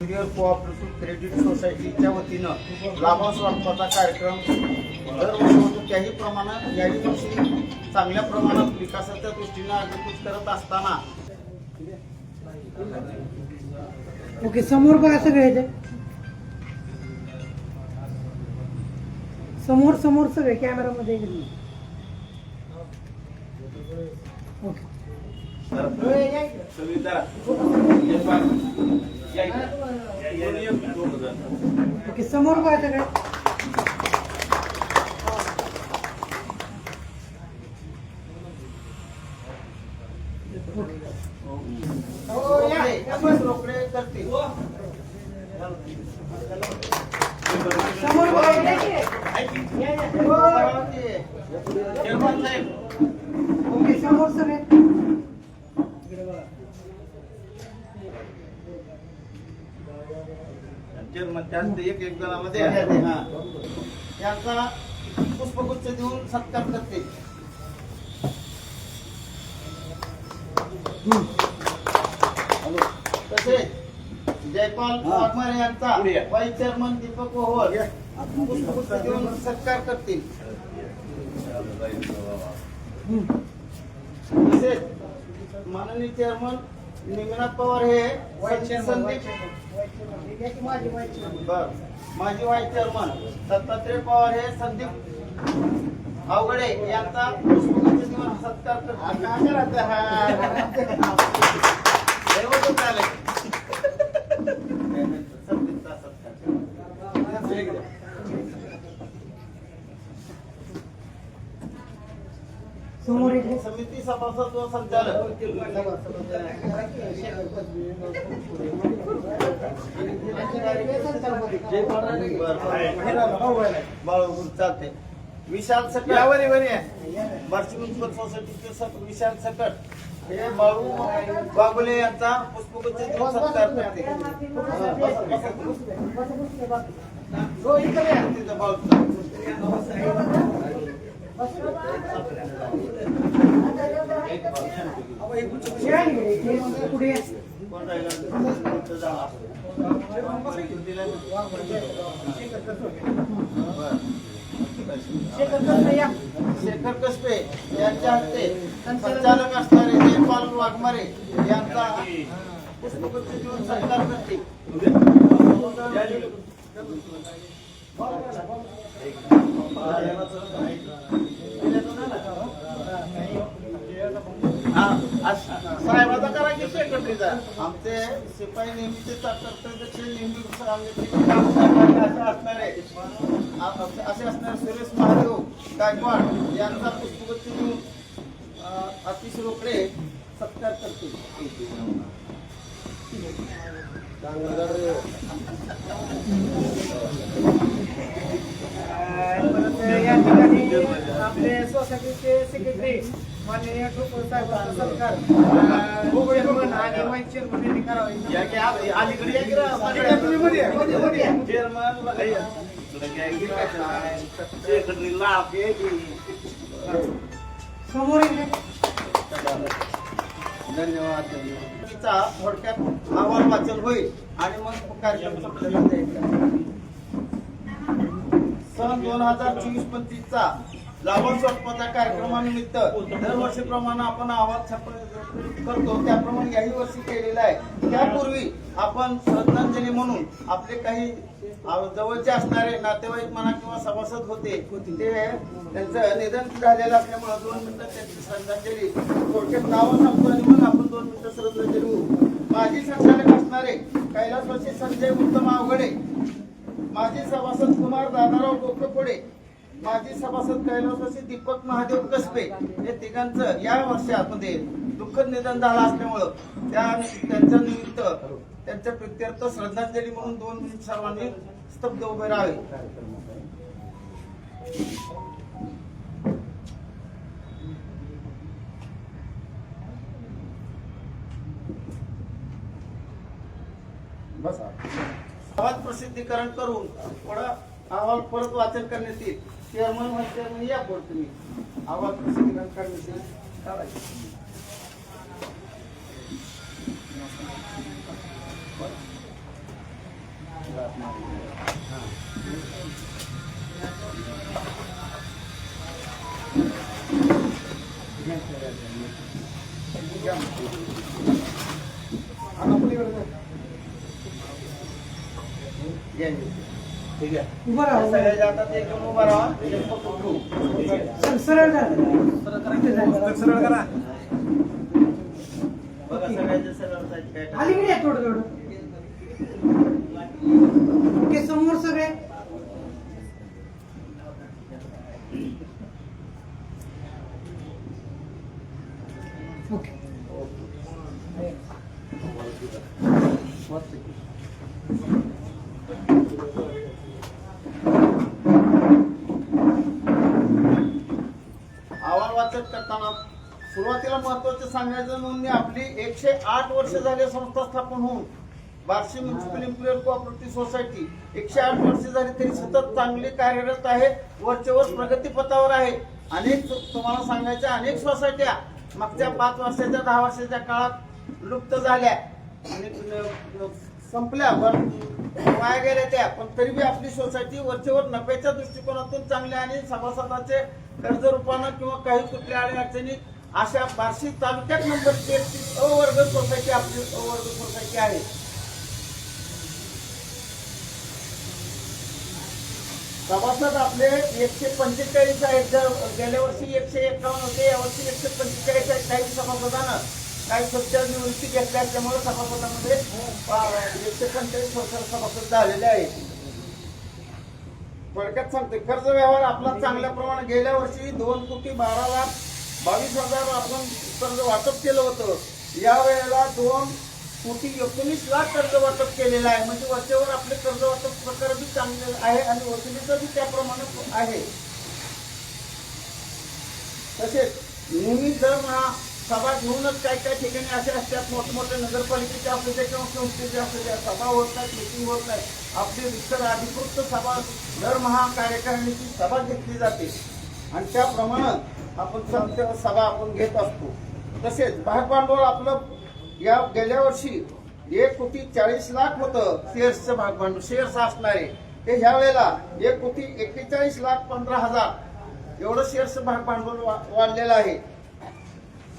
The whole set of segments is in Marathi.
ज्युनियर कोऑपरेटिव्ह क्रेडिट सोसायटीच्या वतीनं लाभांश वाटपाचा कार्यक्रम दरवर्षी होतो त्याही प्रमाणात याही वर्षी चांगल्या प्रमाणात विकासाच्या दृष्टीनं अग्रकृत करत असताना. ओके समोर बघा सगळे ते समोर समोर सगळे कॅमेरामध्ये ओके. ओके समोर काय सगळे. समोर ओके समोर सगळे. एक एक जणामध्ये हा. यांचा पुष्पगुच्छ देऊन सत्कार करते. तसेच जयपाल वाघमारे यांचा वाईस चेअरमन दीपक ओहर पुष्पगुच्छ देऊन सत्कार करतील. तसेच माननीय चेअरमन निमनाथ पवार हे संदीप बर. माजी व्हाईस चेअरमन दत्तात्रय पवार हे संदीप अवघडे यांचा सत्कार समोर समिती सभासद व संचालक. बाळू चालते विशाल सकट. बार्शी म्युन्सिपल सोसायटीचे विशाल सकट. हे बाळू बागुले यांचा पुष्पगुच्छ देऊन सत्कार करते. हो, बाळूचा. पुढे कोण राहिला? शेखर कसबे यांच्या हस्ते संचालक असणारे जयपाल वाघमारे यांचा पुष्पगुच्छ देऊन सत्कार करते हा, अस- साहेबाचा करा की आमचे शिपाई नेहमीचे कर्तव्य नेहमी सांगितले की काम साहेबांना असं असणारे. असे असणारे सुरेश महादेव गायकवाड यांचा पुष्पगुच्छ देऊन अतिश रोकडे सत्कार करतो परत या ठिकाणी सेक्रेटरी माननीय साहेबांचा चेअरमन आणि वाईस चेअरमन यांनी करावा. समोर. धन्यवाद. थोडक्यात अहवाल वाचन होईल आणि मग कार्यक्रम. सन दोन हजार चोवीस पंचवीसचा लाभांश वाटपाच्या कार्यक्रमानिमित्त दरवर्षीप्रमाणे आपण आवाज छापन करतो. त्याप्रमाणे याही वर्षी केलेला आहे. त्यापूर्वी आपण श्रद्धांजली म्हणून आपले काही जवळचे असणारे नातेवाईक म्हणा किंवा सभासद होते ते त्यांचं निधन झालेलं असल्यामुळे दोन मिनिटं त्यांची श्रद्धांजली. थोडक्यात नावं सांगतो आणि मग आपण दोन मिनिटं श्रद्धांजली होऊ. माजी संचालक असणारे कैलासवासी संजय उत्तम आवगडे माजी सभासद कुमार दादाराव गोखपुडे माजी सभासद कैलासवासी दीपक महादेव कसबे हे तिघांचं या वर्षामध्ये दुःखद निधन झालं असल्यामुळं त्या त्यांच्या निमित्त त्यांच्या प्रित्यर्थ श्रद्धांजली म्हणून दोन मिनिट सर्वांनी स्तब्ध उभे राहावे. बस. प्रसिद्धीकरण करून थोडा अहवाल परत वाचन करण्यात येईल. चेअरमन व्हाईस चेअरमन या बोर्ड तुम्ही. आवाज प्रसिद्धीकरण करण्याचे येईल Yeah. या, ठीक आहे उभं राहा, उभं राहा. सगळ्याच्या हातात एकदम उभा राहा एक पकडून ठेवू. ठीक आहे. सर- सरळ जा. सरळ करा. बघा सगळ्याच्या सरळ जायचं काय टाक. अलीकडे या थोडं थोडं ओके समोर सगळे ओके अहवाल सुरुवातीला महत्वाचं सांगायचं म्हणून आपली एकशे आठ वर्ष झाली संस्था स्थापन होऊन. Barshi municipal employer cooperative society एकशे आठ वर्ष झाली तरी सतत चांगली कार्यरत आहे वरचेवर प्रगतीपथावर आहे. अनेक तुम्हाला सांगायच्या अनेक सोसायट्या मागच्या पाच वर्षाच्या दहा वर्षाच्या काळात लुप्त झाल्या. आणि संपल्या पण वाया गेल्या त्या. पण तरी बी आपली सोसायटी वरचेवर नफ्याच्या दृष्टिकोनातून चांगल्या आणि सभासदाचे कर्ज रूपानं किंवा काही कुठल्या आणि अडचणी अशा बार्शी तालुक्यात नंबर तेहतीस अवर्ग सोसायटी आपली अवर्ग सोसायटी आहे. सभासद आपले एकशे पंचेचाळीस आहेत. गेल्या वर्षी एकशे एकावन्न होते यावर्षी एकशे पंचेचाळीस आहेत. काही सभासदानं काही सत्य निवृत्ती घेतल्या असल्यामुळे सभासदामध्ये एकशे पंचेचाळीस वर्षाला सभासद झालेले आहेत. थोडक्यात सांगते कर्ज व्यवहार आपला चांगल्या प्रमाणात गेल्या वर्षी दोन कोटी बारा लाख बावीस हजार आपण कर्ज वाटप केलं होतं. या वेळेला दोन कोटी एकोणीस लाख कर्ज वाटप केलेलं आहे. म्हणजे वरच्यावर आपले कर्ज वाटप प्रकार बी चांगले आहे आणि वसुलीचं बी त्याप्रमाणे आहे. तसेच नेहमी दर हा सभा घेऊनच काही काही ठिकाणी असे असतात. मोठमोठ्या नगरपालिकेचे असू दे किंवा संस्थेचे असू द्या सभा होत नाहीत मिटिंग होत नाही आपली विस्तार अधिकृत सभा दरमहा कार्यकारिणीची सभा घेतली जाते. आणि त्याप्रमाणे आपण संत सभा आपण घेत असतो. तसेच भागभांडवल आपलं या गेल्या वर्षी एक कोटी चाळीस लाख होतं शेअर्सचं भागभांडवल शेअर्स असणारे. ते ह्या वेळेला एक कोटी एक्केचाळीस लाख पंधरा हजार एवढं शेअर्स भागभांडवल वा- वाढलेलं आहे.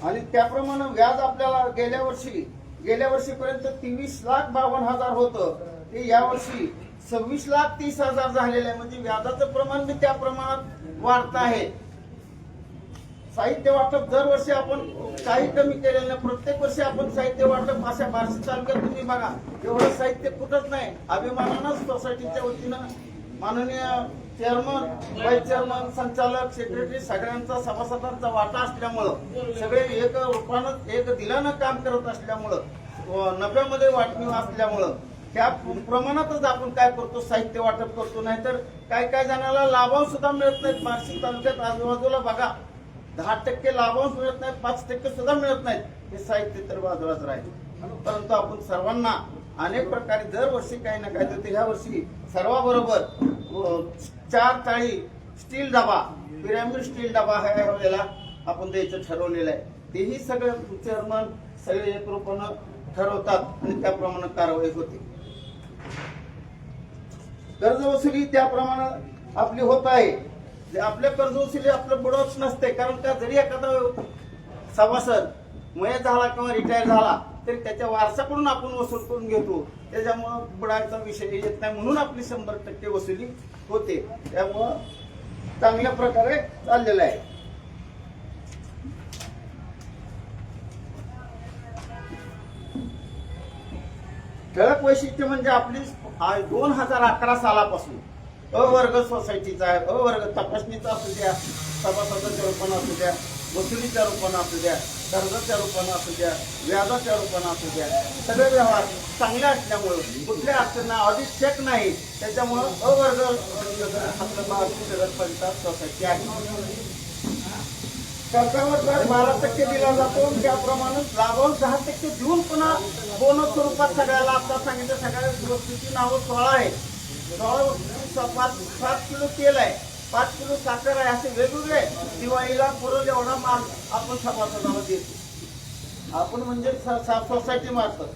आणि त्याप्रमाणे व्याज आपल्याला गेल्या वर्षी गेल्या वर्षीपर्यंत तेवीस लाख बावन्न हजार होतं. ते यावर्षी सव्वीस लाख तीस हजार झालेलं आहे. म्हणजे व्याजाचं प्रमाण बी त्या प्रमाणात वाढत आहे. साहित्य वाटप दरवर्षी आपण काही कमी केलेलं नाही. प्रत्येक वर्षी आपण साहित्य वाटप अशा बार्शी तालुक्यात तुम्ही बघा एवढं साहित्य कुठंच नाही. अभिमानानं सोसायटीच्या वतीनं माननीय चेअरमन वाईस चेअरमन संचालक सेक्रेटरी सगळ्यांचा सभासदांचा वाटा असल्यामुळं सगळे एक रूपानं एक दिलानं काम करत असल्यामुळं व नफ्यामध्ये वाटणी असल्यामुळं त्या प्रमाणातच आपण काय करतो साहित्य वाटप करतो नाहीतर काय काय जणांना लाभांश सुद्धा मिळत नाहीत. बार्शी तालुक्यात आजूबाजूला बघा दहा टक्के लाभांश मिळत नाहीत पाच टक्के सुद्धा मिळत नाहीत. हे साहित्य तर बाजूलाच राहील. परंतु आपण सर्वांना अनेक प्रकारे दरवर्षी काही ना काही तर ह्या वर्षी सर्वाबरोबर चार चाळी स्टील डबा पिरामिड स्टील डबा ह्या वेळेला आपण द्यायचं ठरवलेलं आहे. तेही सगळे चेअरमन सगळे एकरूपानं ठरवतात आणि त्याप्रमाणे कारवाई होते. कर्जवसुली त्याप्रमाणे आपली होत आहे. आपल्या कर्जवसुली आपलं बुडवच नसते कारण का जरी एखादा सभासद मय झाला किंवा रिटायर झाला तरी त्याच्या वारसाकडून आपण वसूल करून घेतो. त्याच्यामुळं बुडायचा विषय येत नाही म्हणून आपली शंभर टक्के वसुली होते. त्यामुळं चांगल्या प्रकारे चाललेलं आहे. ठळक वैशिष्ट्य म्हणजे आपली हा दोन हजार अकरा सालापासून अवर्ग सोसायटीचा आहे अ वर्ग तपासणीचा असू द्या सभासदाच्या रूपानं असू द्या वसुलीच्या रूपानं असू द्या कर्जाच्या रूपानं असू द्या व्याजाच्या रूपानं असू द्या सगळे व्यवहार चांगले असल्यामुळं कुठल्या अडचणींना ऑडिट चेक नाही त्याच्यामुळं अवर्ग वर्ग आपलं नगर पंचायत सोसायटी आहे सरकारवर दर बारा टक्के दिला जातो. त्याप्रमाणे लाभांश दहा टक्के देऊन पुन्हा बोनस स्वरूपात सगळ्याला आता सांगितलं सगळ्या वस्तूची नावं सोळा आहे सोळा पाच सात किलो तेल आहे पाच किलो साखर आहे असे वेगवेगळे दिवाळीला पुरेल एवढा माल आपण सभासदाला देतो. आपण म्हणजे स- सोसायटी मार्फत.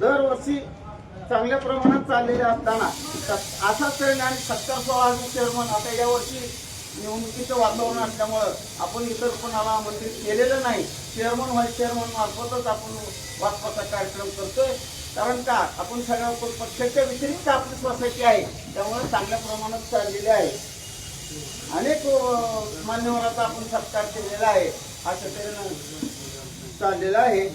दरवर्षी चांगल्या प्रमाणात चाललेले असताना असाच तऱ्हेने आणि सत्तर सोळा चेअरमन आता यावर्षी निवडणुकीचं वातावरण असल्यामुळं आपण इतर कोणाला आमंत्रित केलेलं नाही. चेअरमन व्हाईस चेअरमन मार्फतच आपण वाचपाचा कार्यक्रम करतोय. कारण का आपण सगळ्या पक्षाच्या व्यतिरिक्त आपली सोसायटी आहे त्यामुळे चांगल्या प्रमाणात चाललेली आहे. अनेक अं, मान्यवरांचा आपण सत्कार केलेला आहे. अशा तऱ्हेनं चाललेलं आहे.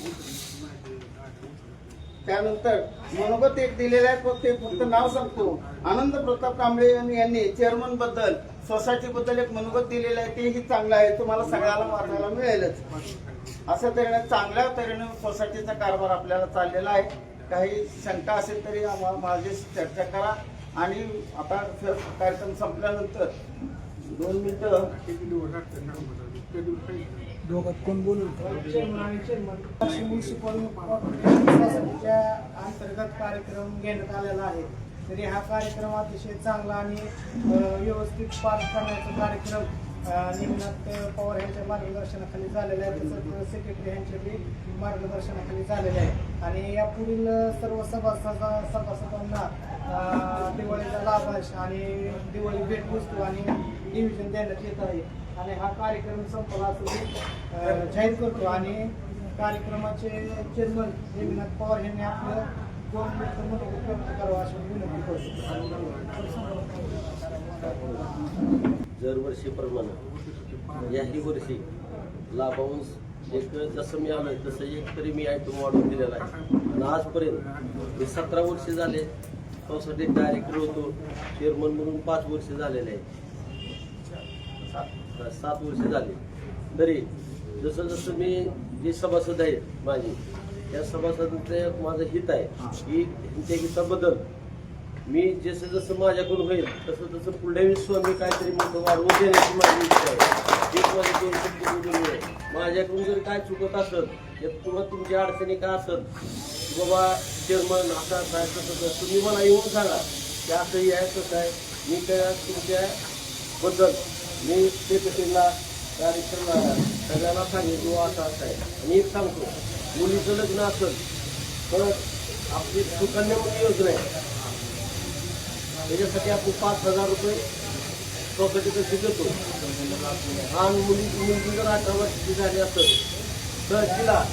त्यानंतर मनोगत एक दिलेला आहे फक्त ते फक्त नाव सांगतो. आनंद प्रताप कांबळे यांनी चेअरमनबद्दल सोसायटी बद्दल एक मनोगत दिलेलं आहे तेही चांगलं आहे. तुम्हाला सगळ्याला वाचायला मिळेलच. अशा तऱ्हेने चांगल्या तऱ्हेने सोसायटीचा कारभार आपल्याला चाललेला आहे. काही शंका असेल तरी आम्हाला माझ्याशी चर्चा करा. आणि आता कार्यक्रम संपल्यानंतर दोन मिनिटं चेअरमन आणि चेअरमन म्युन्सिपल सोसायटीच्या अंतर्गत कार्यक्रम घेण्यात आलेला आहे. तरी हा कार्यक्रम अतिशय चांगला आणि व्यवस्थित पार करण्याचा कार्यक्रम निमनाथ पवार यांच्या मार्गदर्शनाखाली झालेला आहे. तसंच सेक्रेटरी यांच्या बी मार्गदर्शनाखाली झालेले आहे. आणि यापुढील सर्व सभासद सभासदांना दिवाळीचा लाभांश आणि दिवाळी भेटवस्तू आणि डिव्हिजन देण्यात येत आहे. आणि हा कार्यक्रम संपला असं जाहीर करतो. आणि कार्यक्रमाचे चेअरमन देवीनाथ पवार यांनी आपलं दोन मिनिट मनोगत व्यक्त करावं अशी विनंती करतो दरवर्षीप्रमाणे याही वर्षी लाभांश एक जसं मी आलं तसं एक तरी मी आयटम वाढवून दिलेला आहे. आणि आजपर्यंत मी सतरा वर्ष झाले सोसायटीत डायरेक्टर होतो चेअरमन म्हणून पाच वर्ष झालेले आहे सात वर्ष झाले. तरी जसं जसं मी जे सभासद आहेत माझे त्या सभासदांचं माझं हित आहे की त्या हिताबद्दल मी जसं जसं माझ्याकडून होईल तसं तसं पुढे विश्व मी काहीतरी मोठं वाढवून देण्याची माझी इच्छा आहे. हेच माझी दोन शक्ती आहे. माझ्याकडून जर काय चुकत असेल किंवा तुमच्या अडचणी काय असेल की बाबा चेअरमन असं असं आहे तसं तुम्ही मला येऊन सांगा की असंही आहे तसं आहे. मी काय तुमच्या बद्दल मी सेक्रेटरीला डायरेक्टरला सगळ्यांना सांगेन असं असं आहे. आणि एक सांगतो मुलीचं लग्न असेल तर आपली सुकन्या मुली योजना आहे. त्याच्यासाठी आपण पाच हजार रुपये प्रॉपर्टीसाठी देतो. आणि मुली मुलगी जर अठरा वर्षाची झाली असेल तर तिला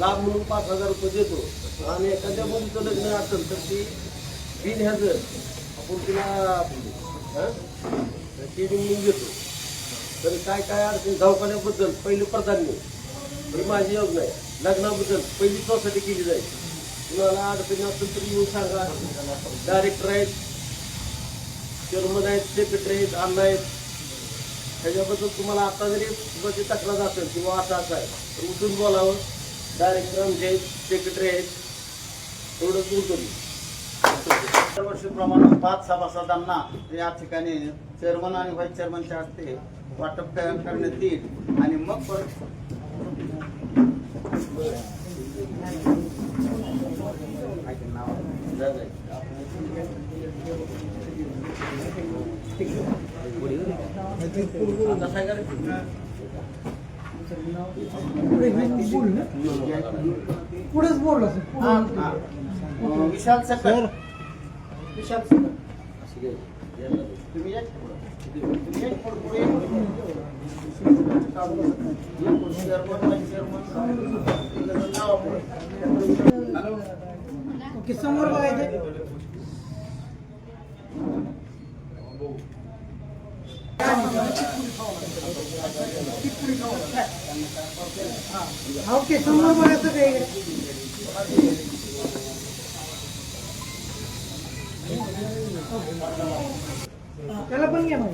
लाभ म्हणून पाच हजार रुपये देतो. आणि एखाद्या मुलीचं लग्न असेल तर ती बिन हजर आपण तिला ती बिन घेतो. तर काय काय अडचण दवाखान्याबद्दल पहिलं प्राधान्य ही माझी योजना आहे. लग्नाबद्दल पहिली सोसायटी केली जाईल. तुम्हाला अडचणी असेल तर येऊन सांगा. डायरेक्टर आहेत चेअरमन आहेत सेक्रेटरी आहेत अण्णा आहेत. त्याच्याबद्दल तुम्हाला आता जरी तुमची तक्रार असेल किंवा असं असं आहे तर उठून बोलावं. डायरेक्टर आमचे आहेत सेक्रेटरी आहेत. एवढंच बोलतो मी. दरवर्षीप्रमाणे पाच सभासदांना या ठिकाणी चेअरमन आणि व्हाईस चेअरमनच्या हस्ते वाटप कर- करण्यात येईल आणि मग? पुढेच बोललो विशाल सकट विशाल सर. तुम्ही या तुम्ही या पुढे ओके समोर बघायचे. ओके समोर बघायचं ते. त्याला पण घ्या मग.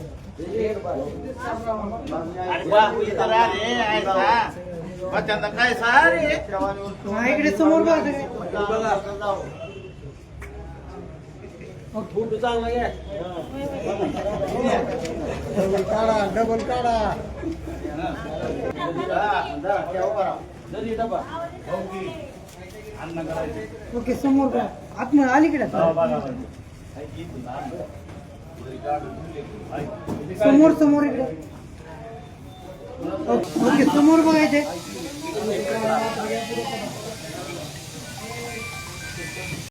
हा, इकडे समोर बघायचं फोटो चांगला घ्या. काढा डबल काढा. ओके समोर आतमध्ये अलीकडे. समोर समोर इकडे. ओके ओके, समोर बघायचे.